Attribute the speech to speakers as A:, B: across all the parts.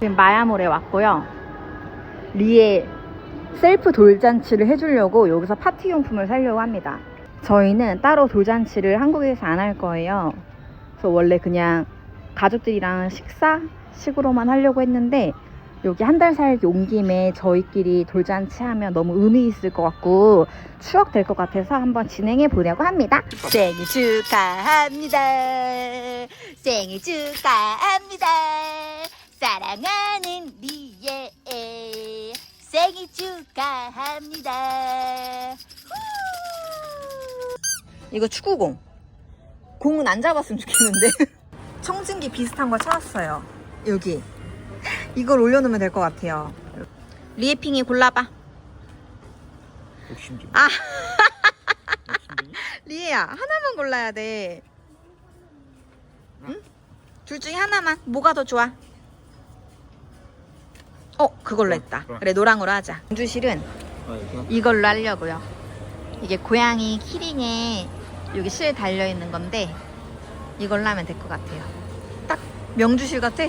A: 지금 마야몰에 왔고요. 리에 셀프 돌잔치를 해주려고 여기서 파티용품을 사려고 합니다. 저희는 따로 돌잔치를 한국에서 안 할 거예요. 그래서 원래 그냥 가족들이랑 식사식으로만 하려고 했는데 여기 한 달 살기 온 김에 저희끼리 돌잔치 하면 너무 의미 있을 것 같고 추억 될 것 같아서 한번 진행해 보려고 합니다. 생일 축하합니다. 생일 축하합니다. 사랑하는 리에 생일 축하합니다. 이거 축구공. 공은 안 잡았으면 좋겠는데. 청진기 비슷한 걸 찾았어요. 여기. 이걸 올려놓으면 될 것 같아요. 리에핑이 골라봐.
B: 욕심쟁이.
A: 아,
B: 욕심쟁이?
A: 리에야 하나만 골라야 돼. 응? 둘 중에 하나만. 뭐가 더 좋아? 어, 그걸로 했다. 그래, 노랑으로 하자. 공주실은
B: 아?
A: 이걸로 하려고요. 이게 고양이 키링에 여기 실 달려 있는 건데 이걸로 하면 될 것 같아요. 딱 명주실 같아.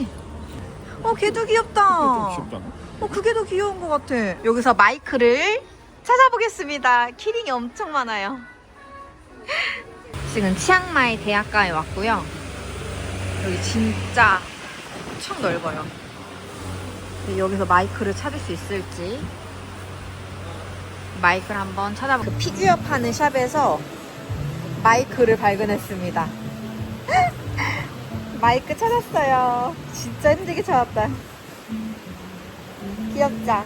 A: 어, 걔도 귀엽다.
B: 좀?
A: 어, 그게 더 귀여운 것 같아. 여기서 마이크를 찾아보겠습니다. 키링이 엄청 많아요. 지금 치앙마이 대학가에 왔고요. 여기 진짜 엄청 넓어요. 여기서 마이크를 찾을 수 있을지 마이크를 한번 찾아보. 그 피규어 파는 샵에서 마이크를 발견했습니다. 마이크 찾았어요. 진짜 힘들게 찾았다. 귀엽자.